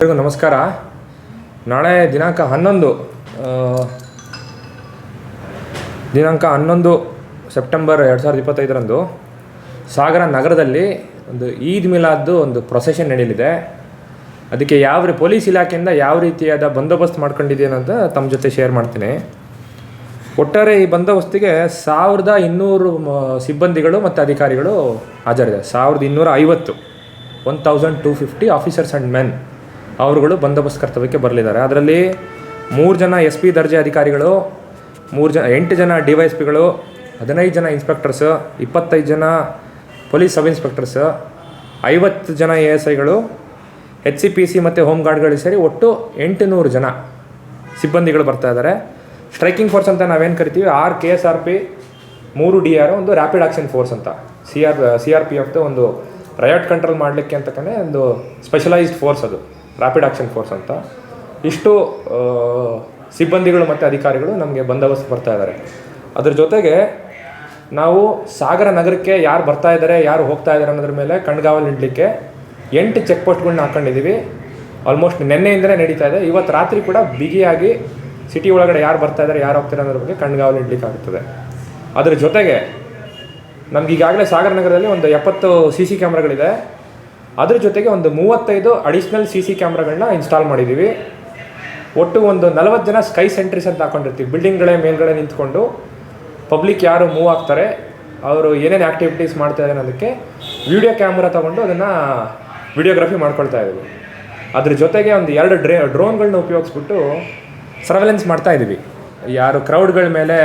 ಎಲ್ರಿಗೂ ನಮಸ್ಕಾರ. ನಾಳೆ ದಿನಾಂಕ ಹನ್ನೊಂದು. ದಿನಾಂಕ ಹನ್ನೊಂದು ಸೆಪ್ಟೆಂಬರ್ ಎರಡು ಸಾವಿರದ ಇಪ್ಪತ್ತೈದರಂದು ಸಾಗರ ನಗರದಲ್ಲಿ ಒಂದು ಈದ್ ಮಿಲಾದ್ದು ಒಂದು ಪ್ರೊಸೆಷನ್ ನಡೆಯಲಿದೆ. ಅದಕ್ಕೆ ಯಾವ ಪೊಲೀಸ್ ಇಲಾಖೆಯಿಂದ ಯಾವ ರೀತಿಯಾದ ಬಂದೋಬಸ್ತ್ ಮಾಡ್ಕೊಂಡಿದ್ದೀನಿ ಅಂತ ತಮ್ಮ ಜೊತೆ ಶೇರ್ ಮಾಡ್ತೀನಿ. ಒಟ್ಟಾರೆ ಈ ಬಂದೋಬಸ್ತಿಗೆ ಸಾವಿರದ ಇನ್ನೂರು ಸಿಬ್ಬಂದಿಗಳು ಮತ್ತು ಅಧಿಕಾರಿಗಳು ಹಾಜರಿದೆ ಸಾವಿರದ ಇನ್ನೂರ ಐವತ್ತು one thousand two fifty officers and men ಅವರುಗಳು ಬಂದೋಬಸ್ತ್ ಕರ್ತವ್ಯಕ್ಕೆ ಬರಲಿದ್ದಾರೆ. ಅದರಲ್ಲಿ ಮೂರು ಜನ ಎಸ್ ಪಿ ದರ್ಜೆ ಅಧಿಕಾರಿಗಳು, ಮೂರು ಜನ, ಎಂಟು ಜನ ಡಿ ವೈ ಎಸ್ ಪಿಗಳು, ಹದಿನೈದು ಜನ ಇನ್ಸ್ಪೆಕ್ಟರ್ಸ್, ಇಪ್ಪತ್ತೈದು ಜನ ಪೊಲೀಸ್ ಸಬ್ ಇನ್ಸ್ಪೆಕ್ಟರ್ಸ್, ಐವತ್ತು ಜನ ಎ ಎಸ್ ಐಗಳು, ಎಚ್ ಸಿ ಪಿ ಸಿ ಮತ್ತು ಹೋಮ್ ಗಾರ್ಡ್ಗಳು ಸೇರಿ ಒಟ್ಟು ಎಂಟುನೂರು ಜನ ಸಿಬ್ಬಂದಿಗಳು ಬರ್ತಾ ಇದ್ದಾರೆ. ಸ್ಟ್ರೈಕಿಂಗ್ ಫೋರ್ಸ್ ಅಂತ ನಾವೇನು ಕರಿತೀವಿ? R K S R P, ಮೂರು ಡಿ ಆರ್, ಒಂದು ರ್ಯಾಪಿಡ್ ಆಕ್ಷನ್ ಫೋರ್ಸ್ ಅಂತ. C R C R P ಎಫ್ದು ಒಂದು ರಯಟ್ ಕಂಟ್ರೋಲ್ ಮಾಡಲಿಕ್ಕೆ ಅಂತಕ್ಕೇ ಒಂದು ಸ್ಪೆಷಲೈಸ್ಡ್ ಫೋರ್ಸ್ ಅದು ರ್ಯಾಪಿಡ್ ಆಕ್ಷನ್ ಫೋರ್ಸ್ ಅಂತ. ಇಷ್ಟು ಸಿಬ್ಬಂದಿಗಳು ಮತ್ತು ಅಧಿಕಾರಿಗಳು ನಮಗೆ ಬಂದೋಬಸ್ತ್ ಬರ್ತಾ ಇದ್ದಾರೆ ಅದ್ರ ಜೊತೆಗೆ ನಾವು ಸಾಗರ ನಗರಕ್ಕೆ ಯಾರು ಬರ್ತಾ ಇದ್ದಾರೆ ಯಾರು ಹೋಗ್ತಾ ಇದ್ದಾರೆ ಅನ್ನೋದ್ರ ಮೇಲೆ ಕಣ್ಗಾವಲು ಇಡಲಿಕ್ಕೆ ಎಂಟು ಚೆಕ್ ಪೋಸ್ಟ್ಗಳನ್ನ ಹಾಕ್ಕೊಂಡಿದ್ದೀವಿ ಆಲ್ಮೋಸ್ಟ್ ನಿನ್ನೆಯಿಂದಲೇ ನಡೀತಾ ಇದೆ. ಇವತ್ತು ರಾತ್ರಿ ಕೂಡ ಬಿಗಿಯಾಗಿ ಸಿಟಿ ಒಳಗಡೆ ಯಾರು ಬರ್ತಾ ಇದ್ದಾರೆ ಯಾರು ಹೋಗ್ತಾರೆ ಅನ್ನೋದ್ರ ಬಗ್ಗೆ ಕಣ್ಗಾವಲು ಇಡ್ಲಿಕ್ಕೆ ಆಗ್ತದೆ ಅದ್ರ ಜೊತೆಗೆ ನಮ್ಗೆ ಈಗಾಗಲೇ ಸಾಗರ ನಗರದಲ್ಲಿ ಒಂದು ಎಪ್ಪತ್ತು ಸಿ ಸಿ ಕ್ಯಾಮ್ರಾಗಳಿದೆ ಅದ್ರ ಜೊತೆಗೆ ಒಂದು ಮೂವತ್ತೈದು ಅಡಿಷ್ನಲ್ ಸಿ ಸಿ ಕ್ಯಾಮ್ರಾಗಳನ್ನ ಇನ್ಸ್ಟಾಲ್ ಮಾಡಿದ್ದೀವಿ ಒಟ್ಟು ಒಂದು ನಲವತ್ತು ಜನ ಸ್ಕೈ ಸೆಂಟ್ರೀಸ್ ಅಂತ ಹಾಕೊಂಡಿರ್ತೀವಿ. ಬಿಲ್ಡಿಂಗ್ಗಳೇ ಮೇಲ್ಗಡೆ ನಿಂತ್ಕೊಂಡು ಪಬ್ಲಿಕ್ ಯಾರು ಮೂವ್ ಆಗ್ತಾರೆ, ಅವರು ಏನೇನು ಆ್ಯಕ್ಟಿವಿಟೀಸ್ ಮಾಡ್ತಾ ಇದ್ದಾರೆ ಅನ್ನೋದಕ್ಕೆ ವಿಡಿಯೋ ಕ್ಯಾಮ್ರಾ ತೊಗೊಂಡು ಅದನ್ನು ವಿಡಿಯೋಗ್ರಫಿ ಮಾಡ್ಕೊಳ್ತಾ ಇದ್ದೀವಿ. ಅದ್ರ ಜೊತೆಗೆ ಒಂದು ಎರಡು ಡ್ರೇ ಡ್ರೋನ್ಗಳನ್ನ ಉಪಯೋಗಿಸ್ಬಿಟ್ಟು ಸರ್ವೆಲೆನ್ಸ್ ಮಾಡ್ತಾ ಇದ್ದೀವಿ. ಯಾರು ಕ್ರೌಡ್ಗಳ ಮೇಲೆ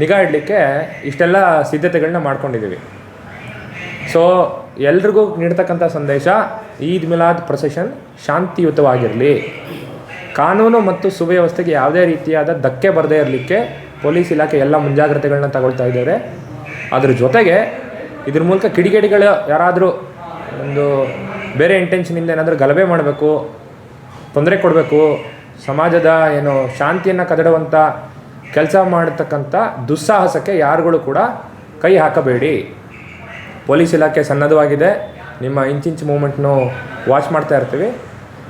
ನಿಗಾ ಇಡಲಿಕ್ಕೆ ಇಷ್ಟೆಲ್ಲ ಸಿದ್ಧತೆಗಳನ್ನ ಮಾಡ್ಕೊಂಡಿದ್ದೀವಿ. ಸೊ ಎಲ್ರಿಗೂ ನೀಡ್ತಕ್ಕಂಥ ಸಂದೇಶ, ಈದ್ ಮಿಲಾದ್ ಪ್ರೊಸೆಷನ್ ಶಾಂತಿಯುತವಾಗಿರಲಿ. ಕಾನೂನು ಮತ್ತು ಸುವ್ಯವಸ್ಥೆಗೆ ಯಾವುದೇ ರೀತಿಯಾದ ಧಕ್ಕೆ ಬರದೇ ಇರಲಿಕ್ಕೆ ಪೊಲೀಸ್ ಇಲಾಖೆ ಎಲ್ಲ ಮುಂಜಾಗ್ರತೆಗಳನ್ನ ತಗೊಳ್ತಾ ಇದ್ದಾರೆ. ಅದ್ರ ಜೊತೆಗೆ ಇದ್ರ ಮೂಲಕ ಕಿಡಿಗೇಡಿಗಳು ಯಾರಾದರೂ ಒಂದು ಬೇರೆ ಇಂಟೆನ್ಷನಿಂದ ಏನಾದರೂ ಗಲಭೆ ಮಾಡಬೇಕು, ತೊಂದರೆ ಕೊಡಬೇಕು, ಸಮಾಜದ ಏನು ಶಾಂತಿಯನ್ನು ಕದಡುವಂಥ ಕೆಲಸ ಮಾಡತಕ್ಕಂಥ ದುಸ್ಸಾಹಸಕ್ಕೆ ಯಾರುಗಳು ಕೂಡ ಕೈ ಹಾಕಬೇಡಿ. ಪೊಲೀಸ್ ಇಲಾಖೆ ಸನ್ನದ್ಧವಾಗಿದೆ. ನಿಮ್ಮ ಇಂಚಿಂಚ್ ಮೂಮೆಂಟ್ನು ವಾಚ್ ಮಾಡ್ತಾ ಇರ್ತೀವಿ.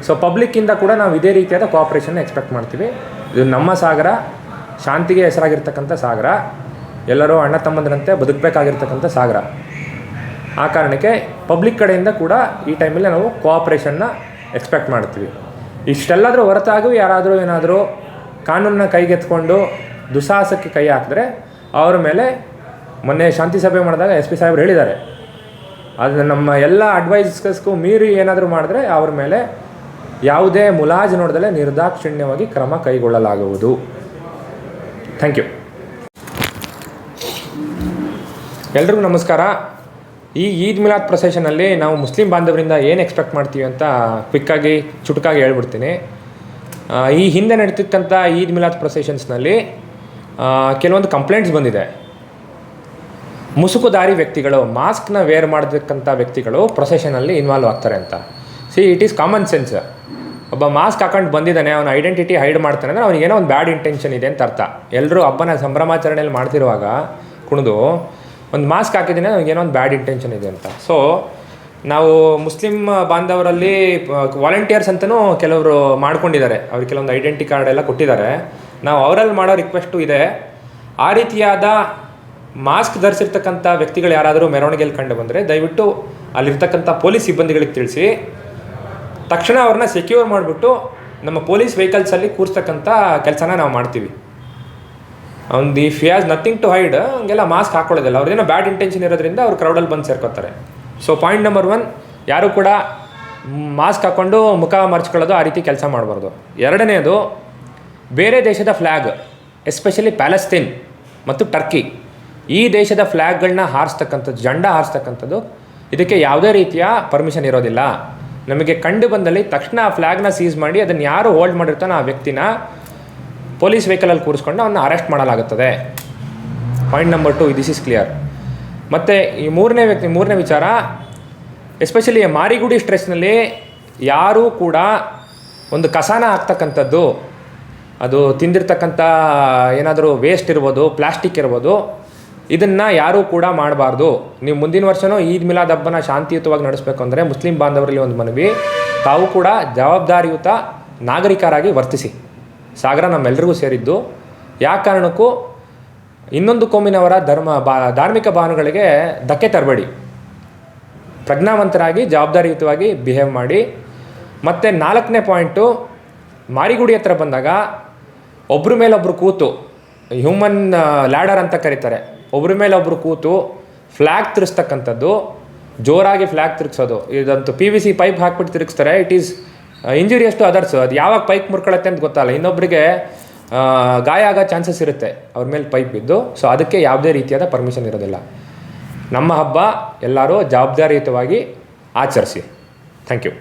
ಸೊ ಪಬ್ಲಿಕ್ಕಿಂದ ಕೂಡ ನಾವು ಇದೇ ರೀತಿಯಾದ ಕೋಆಪ್ರೇಷನ್ ಎಕ್ಸ್ಪೆಕ್ಟ್ ಮಾಡ್ತೀವಿ. ಇದು ನಮ್ಮ ಸಾಗರ, ಶಾಂತಿಗೆ ಹೆಸರಾಗಿರ್ತಕ್ಕಂಥ ಸಾಗರ, ಎಲ್ಲರೂ ಅಣ್ಣ ತಮ್ಮಂದರಂತೆ ಬದುಕಬೇಕಾಗಿರ್ತಕ್ಕಂಥ ಸಾಗರ. ಆ ಕಾರಣಕ್ಕೆ ಪಬ್ಲಿಕ್ ಕಡೆಯಿಂದ ಕೂಡ ಈ ಟೈಮಲ್ಲಿ ನಾವು ಕೋಆಪ್ರೇಷನ್ನ ಎಕ್ಸ್ಪೆಕ್ಟ್ ಮಾಡ್ತೀವಿ. ಇಷ್ಟೆಲ್ಲಾದರೂ ಹೊರತಾಗೂ ಯಾರಾದರೂ ಏನಾದರೂ ಕಾನೂನನ್ನ ಕೈಗೆತ್ಕೊಂಡು ದುಸ್ಸಾಹಸಕ್ಕೆ ಕೈ ಹಾಕಿದ್ರೆ ಅವರ ಮೇಲೆ ಮೊನ್ನೆ ಶಾಂತಿ ಸಭೆ ಮಾಡಿದಾಗ ಎಸ್ ಪಿ ಸಾಹೇಬ್ರು ಹೇಳಿದ್ದಾರೆ. ಅದು ನಮ್ಮ ಎಲ್ಲ ಅಡ್ವೈಸಸ್ಗೂ ಮೀರಿ ಏನಾದರೂ ಮಾಡಿದ್ರೆ ಅವ್ರ ಮೇಲೆ ಯಾವುದೇ ಮುಲಾಜ್ ನೋಡ್ದಲೇ ನಿರ್ದಾಕ್ಷಿಣ್ಯವಾಗಿ ಕ್ರಮ ಕೈಗೊಳ್ಳಲಾಗುವುದು. ಥ್ಯಾಂಕ್ ಯು ಎಲ್ರಿಗೂ ನಮಸ್ಕಾರ. ಈ ಈದ್ ಮಿಲಾದ್ ಪ್ರೊಸೆಷನಲ್ಲಿ ನಾವು ಮುಸ್ಲಿಂ ಬಾಂಧವರಿಂದ ಏನು ಎಕ್ಸ್ಪೆಕ್ಟ್ ಮಾಡ್ತೀವಿ ಅಂತ ಕ್ವಿಕ್ಕಾಗಿ, ಚುಟುಕಾಗಿ ಹೇಳ್ಬಿಡ್ತೀನಿ. ಈ ಹಿಂದೆ ನಡೀತಕ್ಕಂಥ ಈದ್ ಮಿಲಾದ್ ಪ್ರೊಸೆಷನ್ಸ್ನಲ್ಲಿ ಕೆಲವೊಂದು ಕಂಪ್ಲೇಂಟ್ಸ್ ಬಂದಿದೆ. ಮುಸುಕುದಾರಿ ವ್ಯಕ್ತಿಗಳು, ಮಾಸ್ಕ್ನ ವೇರ್ ಮಾಡತಕ್ಕಂಥ ವ್ಯಕ್ತಿಗಳು ಪ್ರೊಸೆಷನಲ್ಲಿ ಇನ್ವಾಲ್ವ್ ಆಗ್ತಾರೆ ಅಂತ. See it is common sense ಒಬ್ಬ ಮಾಸ್ಕ್ ಹಾಕೊಂಡು ಬಂದಿದ್ದಾನೆ, ಅವನ ಐಡೆಂಟಿಟಿ ಹೈಡ್ ಮಾಡ್ತಾನೆ ಅಂದರೆ ಅವನಿಗೆ ಏನೋ ಒಂದು ಬ್ಯಾಡ್ ಇಂಟೆನ್ಷನ್ ಇದೆ ಅಂತ ಅರ್ಥ. ಎಲ್ಲರೂ ಹಬ್ಬನ ಸಂಭ್ರಮಾಚರಣೆಯಲ್ಲಿ ಮಾಡ್ತಿರುವಾಗ ಕುಣಿದು ಒಂದು ಮಾಸ್ಕ್ ಹಾಕಿದ್ದೀನಿ ಏನೋ ಒಂದು ಬ್ಯಾಡ್ ಇಂಟೆನ್ಷನ್ ಇದೆ ಅಂತ. ಸೊ ನಾವು ಮುಸ್ಲಿಂ ಬಾಂಧವರಲ್ಲಿ ವಾಲಂಟಿಯರ್ಸ್ ಅಂತಲೂ ಕೆಲವರು ಮಾಡ್ಕೊಂಡಿದ್ದಾರೆ. ಅವ್ರಿಗೆ ಕೆಲವೊಂದು ಐಡೆಂಟಿ ಕಾರ್ಡ್ ಎಲ್ಲ ಕೊಟ್ಟಿದ್ದಾರೆ. ನಾವು ಅವರಲ್ಲಿ ಮಾಡೋ ರಿಕ್ವೆಸ್ಟು ಇದೆ. ಆ ರೀತಿಯಾದ ಮಾಸ್ಕ್ ಧರಿಸಿರ್ತಕ್ಕಂಥ ವ್ಯಕ್ತಿಗಳು ಯಾರಾದರೂ ಮೆರವಣಿಗೆಯಲ್ಲಿ ಕಂಡು ಬಂದರೆ ದಯವಿಟ್ಟು ಅಲ್ಲಿರ್ತಕ್ಕಂಥ ಪೊಲೀಸ್ ಸಿಬ್ಬಂದಿಗಳಿಗೆ ತಿಳಿಸಿ ತಕ್ಷಣ ಅವ್ರನ್ನ ಸೆಕ್ಯೂರ್ ಮಾಡಿಬಿಟ್ಟು ನಮ್ಮ ಪೊಲೀಸ್ ವೆಹಿಕಲ್ಸಲ್ಲಿ ಕೂರಿಸ್ತಕ್ಕಂಥ ಕೆಲಸನ ನಾವು ಮಾಡ್ತೀವಿ. ಅವ್ನು he has nothing to hide ಹಂಗೆಲ್ಲ ಮಾಸ್ಕ್ ಹಾಕೊಳ್ಳೋದಿಲ್ಲ. ಅವ್ರದ್ದೇನೋ ಬ್ಯಾಡ್ ಇಂಟೆನ್ಷನ್ ಇರೋದ್ರಿಂದ ಅವ್ರು ಕ್ರೌಡಲ್ಲಿ ಬಂದು ಸೇರ್ಕೋತಾರೆ. ಸೊ ಪಾಯಿಂಟ್ ನಂಬರ್ ಒನ್ ಯಾರೂ ಕೂಡ ಮಾಸ್ಕ್ ಹಾಕ್ಕೊಂಡು ಮುಖ ಮರ್ಚ್ಕೊಳ್ಳೋದು ಆ ರೀತಿ ಕೆಲಸ ಮಾಡಬಾರ್ದು. ಎರಡನೇದು, ಬೇರೆ ದೇಶದ ಫ್ಲ್ಯಾಗ್ ಎಸ್ಪೆಷಲಿ ಪ್ಯಾಲೆಸ್ತೀನ್ ಮತ್ತು ಟರ್ಕಿ ಈ ದೇಶದ ಫ್ಲ್ಯಾಗ್ಗಳನ್ನ ಹಾರಿಸ್ತಕ್ಕಂಥದ್ದು, ಜಂಡ ಹಾರಿಸ್ತಕ್ಕಂಥದ್ದು, ಇದಕ್ಕೆ ಯಾವುದೇ ರೀತಿಯ ಪರ್ಮಿಷನ್ ಇರೋದಿಲ್ಲ. ನಮಗೆ ಕಂಡು ಬಂದಲ್ಲಿ ತಕ್ಷಣ ಆ ಫ್ಲ್ಯಾಗ್ನ ಸೀಸ್ ಮಾಡಿ ಅದನ್ನು ಯಾರು ಹೋಲ್ಡ್ ಮಾಡಿರ್ತಾನೋ ಆ ವ್ಯಕ್ತಿನ ಪೊಲೀಸ್ ವೆಹಿಕಲಲ್ಲಿ ಕೂರಿಸ್ಕೊಂಡು ಅವನ್ನ ಅರೆಸ್ಟ್ ಮಾಡಲಾಗುತ್ತದೆ. Point number two this is clear ಮತ್ತು ಈ ಮೂರನೇ ವ್ಯಕ್ತಿ, ಮೂರನೇ ವಿಚಾರ ಎಸ್ಪೆಷಲಿ ಮಾರಿಗುಡಿ ಸ್ಟ್ರೆಸ್ನಲ್ಲಿ ಯಾರೂ ಕೂಡ ಒಂದು ಕಸಾನ ಹಾಕ್ತಕ್ಕಂಥದ್ದು, ಅದು ತಿಂದಿರ್ತಕ್ಕಂಥ ಏನಾದರೂ ವೇಸ್ಟ್ ಇರ್ಬೋದು ಪ್ಲಾಸ್ಟಿಕ್ ಇರ್ಬೋದು ಇದನ್ನು ಯಾರೂ ಕೂಡ ಮಾಡಬಾರ್ದು. ನೀವು ಮುಂದಿನ ವರ್ಷವೂ ಈದ್ ಮಿಲಾದ್ ಹಬ್ಬನ ಶಾಂತಿಯುತವಾಗಿ ನಡೆಸಬೇಕು ಅಂದರೆ ಮುಸ್ಲಿಂ ಬಾಂಧವರಲ್ಲಿ ಒಂದು ಮನವಿ. ತಾವು ಕೂಡ ಜವಾಬ್ದಾರಿಯುತ ನಾಗರಿಕರಾಗಿ ವರ್ತಿಸಿ. ಸಾಗರ ನಮ್ಮೆಲ್ಲರಿಗೂ ಸೇರಿದ್ದು. ಯಾ ಕಾರಣಕ್ಕೂ ಇನ್ನೊಂದು ಕೋಮಿನವರ ಧರ್ಮ ಬಾ, ಧಾರ್ಮಿಕ ಭಾವನೆಗಳಿಗೆ ಧಕ್ಕೆ ತರಬೇಡಿ. ಪ್ರಜ್ಞಾವಂತರಾಗಿ, ಜವಾಬ್ದಾರಿಯುತವಾಗಿ ಬಿಹೇವ್ ಮಾಡಿ. ಮತ್ತು ನಾಲ್ಕನೇ ಪಾಯಿಂಟು, ಮಾರಿಗುಡಿ ಹತ್ರ ಬಂದಾಗ ಒಬ್ಬರ ಮೇಲೊಬ್ಬರು ಕೂತು ಹ್ಯೂಮನ್ ಲ್ಯಾಡರ್ ಅಂತ ಕರೀತಾರೆ. ಒಬ್ಬರ ಮೇಲೊಬ್ಬರು ಕೂತು ಫ್ಲ್ಯಾಗ್ ತಿರ್ಸ್ತಕ್ಕಂಥದ್ದು, ಜೋರಾಗಿ ಫ್ಲ್ಯಾಗ್ ತಿರುಗಿಸೋದು. ಇದಂತೂ ಪಿ ವಿ ಸಿ ಪೈಪ್ ಹಾಕ್ಬಿಟ್ಟು ತಿರುಗಿಸ್ತಾರೆ. It is injurious to others ಅದು ಯಾವಾಗ ಪೈಪ್ ಮುರ್ಕೊಳತ್ತೆ ಅಂತ ಗೊತ್ತಲ್ಲ. ಇನ್ನೊಬ್ಬರಿಗೆ ಗಾಯ ಆಗೋ ಚಾನ್ಸಸ್ ಇರುತ್ತೆ ಅವ್ರ ಮೇಲೆ ಪೈಪ್ ಬಿದ್ದು. ಸೊ ಅದಕ್ಕೆ ಯಾವುದೇ ರೀತಿಯಾದ ಪರ್ಮಿಷನ್ ಇರೋದಿಲ್ಲ. ನಮ್ಮ ಹಬ್ಬ ಎಲ್ಲರೂ ಜವಾಬ್ದಾರಿಯುತವಾಗಿ ಆಚರಿಸಿ. Thank you